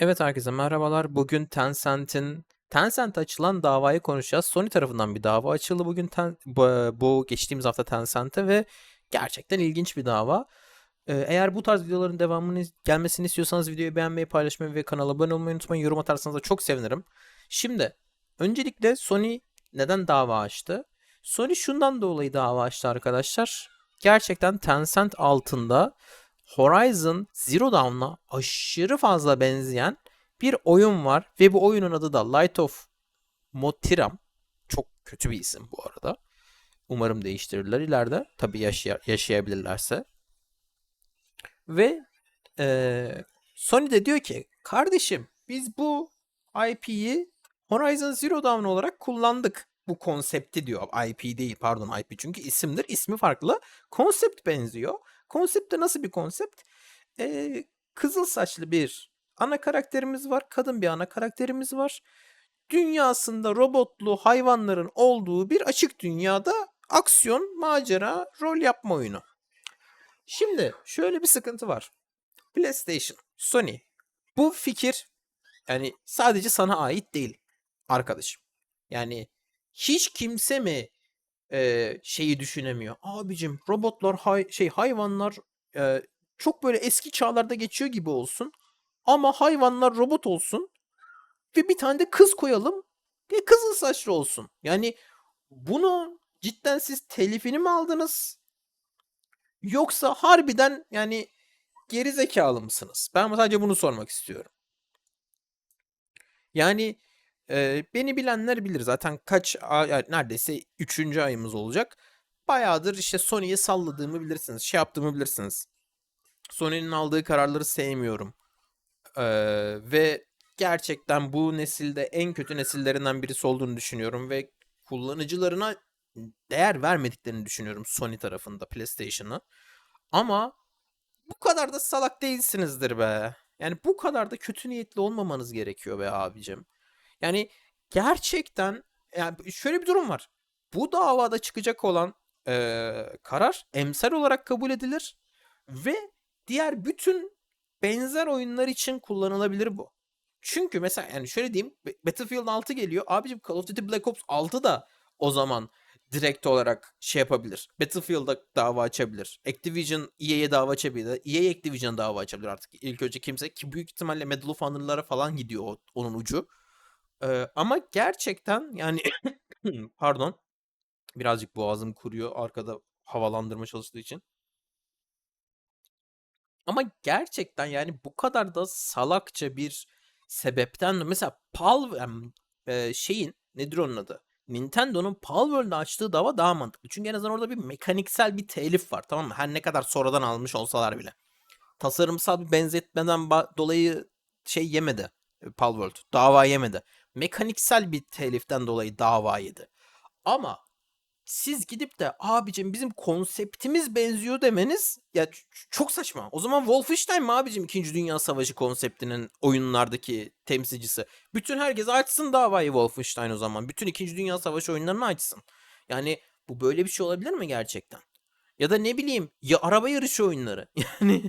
Evet herkese merhabalar. Bugün Tencent'in Tencent'e açılan davayı konuşacağız. Sony tarafından bir dava açıldı bugün ten, bu, bu geçtiğimiz hafta Tencent'e ve gerçekten ilginç bir dava. Ee, eğer bu tarz videoların devamını gelmesini istiyorsanız videoyu beğenmeyi, paylaşmayı ve kanala abone olmayı unutmayın. Yorum atarsanız da çok sevinirim. Şimdi öncelikle Sony neden dava açtı? Sony şundan dolayı dava açtı arkadaşlar. Gerçekten Tencent altında Horizon Zero Dawn'a aşırı fazla benzeyen bir oyun var ve bu oyunun adı da Light of Motiram. Çok kötü bir isim bu arada. Umarım değiştirirler ileride. Tabii yaşay- yaşayabilirlerse. Ve eee Sony de diyor ki kardeşim biz bu IP'yi Horizon Zero Dawn olarak kullandık. Bu konsepti diyor. IP değil pardon IP çünkü isimdir. ismi farklı. Konsept benziyor. Konsept de nasıl bir konsept? Ee, kızıl saçlı bir ana karakterimiz var. Kadın bir ana karakterimiz var. Dünyasında robotlu hayvanların olduğu bir açık dünyada aksiyon, macera, rol yapma oyunu. Şimdi şöyle bir sıkıntı var. PlayStation, Sony bu fikir yani sadece sana ait değil arkadaşım. Yani hiç kimse mi e, şeyi düşünemiyor? Abicim robotlar hay- şey hayvanlar e, çok böyle eski çağlarda geçiyor gibi olsun. Ama hayvanlar robot olsun ve bir tane de kız koyalım ve kızıl saçlı olsun. Yani bunu cidden siz telifini mi aldınız? Yoksa harbiden yani geri zekalı mısınız? Ben sadece bunu sormak istiyorum. Yani e, beni bilenler bilir zaten kaç ay, neredeyse 3. ayımız olacak. Bayağıdır işte Sony'ye salladığımı bilirsiniz. Şey yaptığımı bilirsiniz. Sony'nin aldığı kararları sevmiyorum. Ee, ve gerçekten bu nesilde en kötü nesillerinden birisi olduğunu düşünüyorum ve kullanıcılarına değer vermediklerini düşünüyorum Sony tarafında PlayStation'ı. Ama bu kadar da salak değilsinizdir be. Yani bu kadar da kötü niyetli olmamanız gerekiyor be abicim. Yani gerçekten yani şöyle bir durum var. Bu davada çıkacak olan eee, karar emsal olarak kabul edilir ve diğer bütün benzer oyunlar için kullanılabilir bu. Çünkü mesela yani şöyle diyeyim Ba- Battlefield 6 geliyor. Abicim Call of Duty Black Ops 6 da o zaman direkt olarak şey yapabilir. Battlefield'a dava açabilir. Activision EA'ye dava açabilir. EA Activision'a dava açabilir artık. İlk önce kimse ki büyük ihtimalle Medal of Honor'lara falan gidiyor onun ucu. Ee, ama gerçekten yani pardon birazcık boğazım kuruyor arkada havalandırma çalıştığı için. Ama gerçekten yani bu kadar da salakça bir sebepten mesela Pal em, e, şeyin nedir onun adı? Nintendo'nun Palworld'da açtığı dava daha mantıklı. Çünkü en azından orada bir mekaniksel bir telif var tamam mı? Her ne kadar sonradan almış olsalar bile. Tasarımsal bir benzetmeden ba- dolayı şey yemedi. e, Palworld dava yemedi. Mekaniksel bir teliften dolayı dava yedi. Ama siz gidip de abicim bizim konseptimiz benziyor demeniz ya çok saçma. O zaman Wolfenstein mi abicim 2. Dünya Savaşı konseptinin oyunlardaki temsilcisi? Bütün herkes açsın davayı Wolfenstein o zaman. Bütün 2. Dünya Savaşı oyunlarını açsın. Yani bu böyle bir şey olabilir mi gerçekten? Ya da ne bileyim ya araba yarışı oyunları. Yani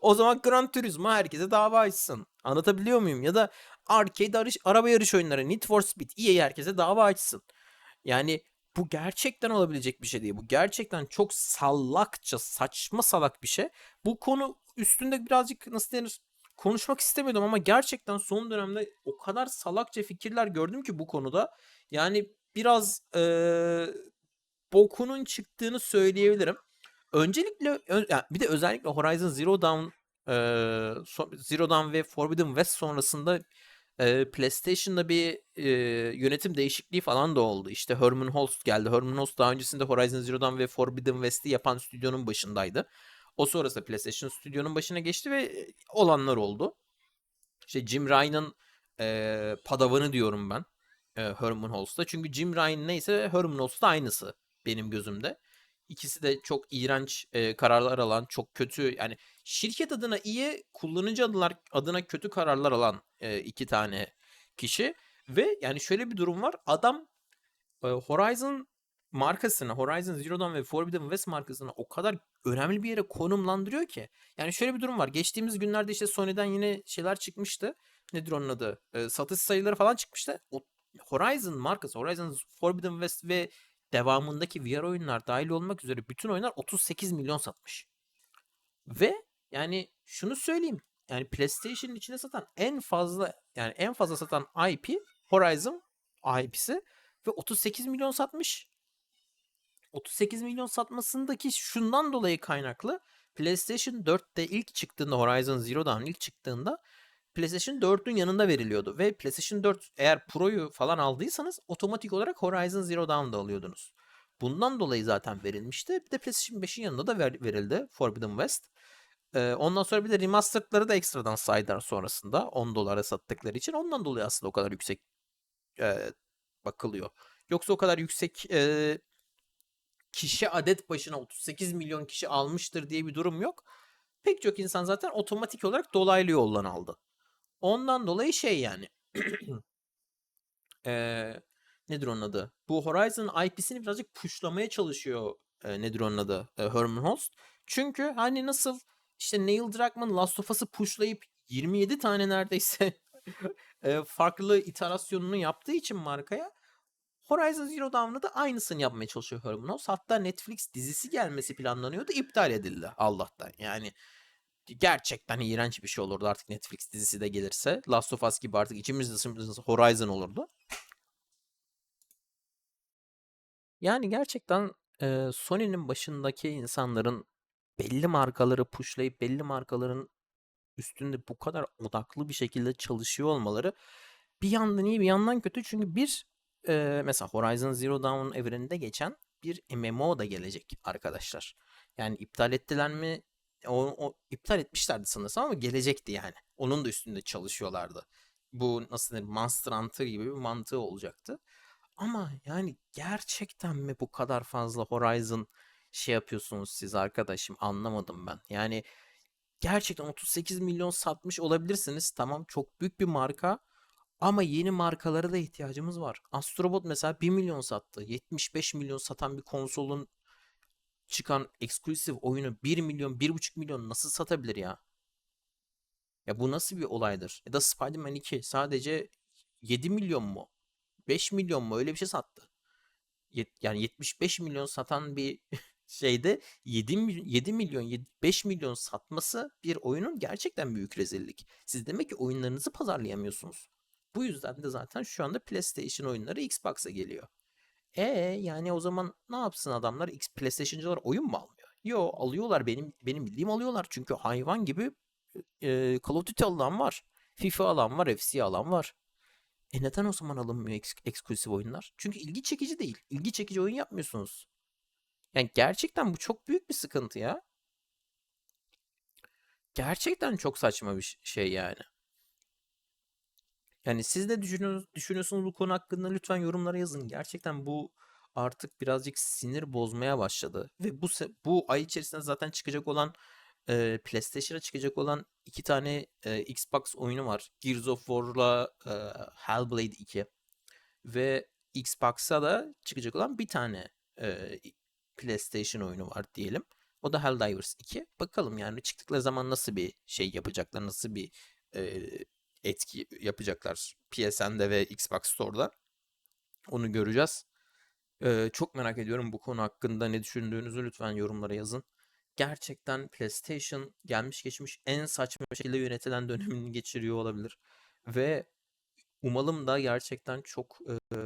o zaman Gran Turismo herkese dava açsın. Anlatabiliyor muyum? Ya da arcade arış, araba yarış oyunları Need for Speed EA herkese dava açsın. Yani bu gerçekten olabilecek bir şey değil. Bu gerçekten çok salakça, saçma salak bir şey. Bu konu üstünde birazcık nasıl denir konuşmak istemiyordum ama gerçekten son dönemde o kadar salakça fikirler gördüm ki bu konuda. Yani biraz eee bokunun çıktığını söyleyebilirim. Öncelikle yani bir de özellikle Horizon Zero Dawn so- Zero Dawn ve Forbidden West sonrasında eee, PlayStation'da bir eee, yönetim değişikliği falan da oldu. İşte Herman Holst geldi. Herman Holst daha öncesinde Horizon Zero Dawn ve Forbidden West'i yapan stüdyonun başındaydı. O sonrasında PlayStation stüdyonun başına geçti ve e, olanlar oldu. İşte Jim Ryan'ın eee padavanı diyorum ben e, Herman Holtz'ta. Çünkü Jim Ryan neyse Herman Holtz da aynısı benim gözümde. İkisi de çok iğrenç e, kararlar alan, çok kötü yani şirket adına iyi, kullanıcı adına, adına kötü kararlar alan e, iki tane kişi. Ve yani şöyle bir durum var. Adam e, Horizon markasını Horizon Zero Dawn ve Forbidden West markasını o kadar önemli bir yere konumlandırıyor ki. Yani şöyle bir durum var. Geçtiğimiz günlerde işte Sony'den yine şeyler çıkmıştı. Nedir onun adı? Ee, satış sayıları falan çıkmıştı. O Horizon markası, Horizon Forbidden West ve devamındaki VR oyunlar dahil olmak üzere bütün oyunlar 38 milyon satmış. Ve yani şunu söyleyeyim. Yani PlayStation'ın içine satan en fazla yani en fazla satan IP Horizon IP'si ve 38 milyon satmış. 38 milyon satmasındaki şundan dolayı kaynaklı PlayStation 4'te ilk çıktığında Horizon Zero Dawn ilk çıktığında PlayStation 4'ün yanında veriliyordu ve PlayStation 4 eğer Pro'yu falan aldıysanız otomatik olarak Horizon Zero Dawn'da alıyordunuz. Bundan dolayı zaten verilmişti. Bir de PlayStation 5'in yanında da ver- verildi Forbidden West. Ee, ondan sonra bir de remastered'ları da ekstradan saydılar sonrasında 10 dolara sattıkları için. Ondan dolayı aslında o kadar yüksek e, bakılıyor. Yoksa o kadar yüksek e, kişi adet başına 38 milyon kişi almıştır diye bir durum yok. Pek çok insan zaten otomatik olarak dolaylı yoldan aldı. Ondan dolayı şey yani. Eee, nedir onun adı? Bu Horizon IP'sini birazcık pushlamaya çalışıyor. e, nedir onun adı? E, Herman Holst. Çünkü hani nasıl işte Neil Druckmann Last of Us'ı pushlayıp 27 tane neredeyse e, farklı iterasyonunu yaptığı için markaya Horizon Zero Dawn'da da aynısını yapmaya çalışıyor Herman Holst. Hatta Netflix dizisi gelmesi planlanıyordu. iptal edildi Allah'tan. Yani gerçekten iğrenç bir şey olurdu artık Netflix dizisi de gelirse. Last of Us gibi artık içimiz dışımız Horizon olurdu. Yani gerçekten e, Sony'nin başındaki insanların belli markaları pushlayıp belli markaların üstünde bu kadar odaklı bir şekilde çalışıyor olmaları bir yandan iyi bir yandan kötü. Çünkü bir e, mesela Horizon Zero Dawn evreninde geçen bir MMO da gelecek arkadaşlar. Yani iptal ettiler mi? O, o iptal etmişlerdi sanırsam ama gelecekti yani. Onun da üstünde çalışıyorlardı. Bu nasıl denir Monster Hunter gibi bir mantığı olacaktı. Ama yani gerçekten mi bu kadar fazla Horizon şey yapıyorsunuz siz arkadaşım anlamadım ben. Yani gerçekten 38 milyon satmış olabilirsiniz. Tamam çok büyük bir marka ama yeni markalara da ihtiyacımız var. Astrobot mesela 1 milyon sattı. 75 milyon satan bir konsolun çıkan eksklusif oyunu 1 milyon 1,5 milyon nasıl satabilir ya? Ya bu nasıl bir olaydır? Ya da Spider-Man 2 sadece 7 milyon mu? 5 milyon mu öyle bir şey sattı. Yet- yani 75 milyon satan bir şeyde 7, mil- 7 milyon 7 5 milyon satması bir oyunun gerçekten büyük rezillik. Siz demek ki oyunlarınızı pazarlayamıyorsunuz. Bu yüzden de zaten şu anda PlayStation oyunları Xbox'a geliyor. E yani o zaman ne yapsın adamlar? X PlayStation'cılar oyun mu almıyor? Yo alıyorlar benim benim bildiğim alıyorlar çünkü hayvan gibi e, Call of Duty alan var. FIFA alan var, FC alan var. E neden o zaman alınmıyor eks- eksklusif oyunlar? Çünkü ilgi çekici değil. İlgi çekici oyun yapmıyorsunuz. Yani gerçekten bu çok büyük bir sıkıntı ya. Gerçekten çok saçma bir şey yani. Yani siz ne düşünüyorsunuz, bu konu hakkında lütfen yorumlara yazın. Gerçekten bu artık birazcık sinir bozmaya başladı. Ve bu bu ay içerisinde zaten çıkacak olan e, PlayStation'a çıkacak olan iki tane e, Xbox oyunu var. Gears of War'la e, Hellblade 2 ve Xbox'a da çıkacak olan bir tane e, PlayStation oyunu var diyelim. O da Helldivers 2. Bakalım yani çıktıkları zaman nasıl bir şey yapacaklar, nasıl bir e, etki yapacaklar PSN'de ve Xbox Store'da. Onu göreceğiz. E, çok merak ediyorum bu konu hakkında ne düşündüğünüzü lütfen yorumlara yazın. Gerçekten PlayStation gelmiş geçmiş en saçma şekilde yönetilen dönemini geçiriyor olabilir. Ve umalım da gerçekten çok e,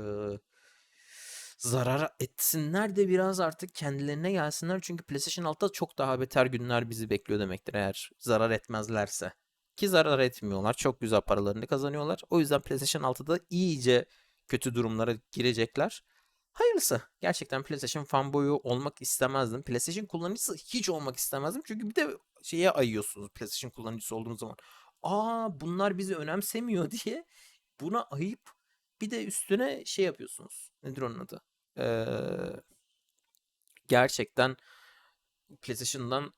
zarar etsinler de biraz artık kendilerine gelsinler. Çünkü PlayStation 6'da çok daha beter günler bizi bekliyor demektir eğer zarar etmezlerse. Ki zarar etmiyorlar. Çok güzel paralarını kazanıyorlar. O yüzden PlayStation 6'da iyice kötü durumlara girecekler. Hayırlısı. Gerçekten PlayStation fanboyu olmak istemezdim. PlayStation kullanıcısı hiç olmak istemezdim. Çünkü bir de şeye ayıyorsunuz PlayStation kullanıcısı olduğunuz zaman. Aa bunlar bizi önemsemiyor diye buna ayıp bir de üstüne şey yapıyorsunuz. Nedir onun adı? Ee, gerçekten PlayStation'dan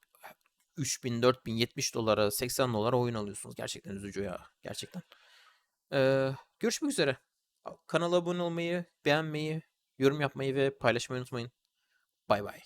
3000, 4000, 70 dolara, 80 dolara oyun alıyorsunuz. Gerçekten üzücü ya. Gerçekten. Ee, görüşmek üzere. Kanala abone olmayı, beğenmeyi Yorum yapmayı ve paylaşmayı unutmayın. Bay bay.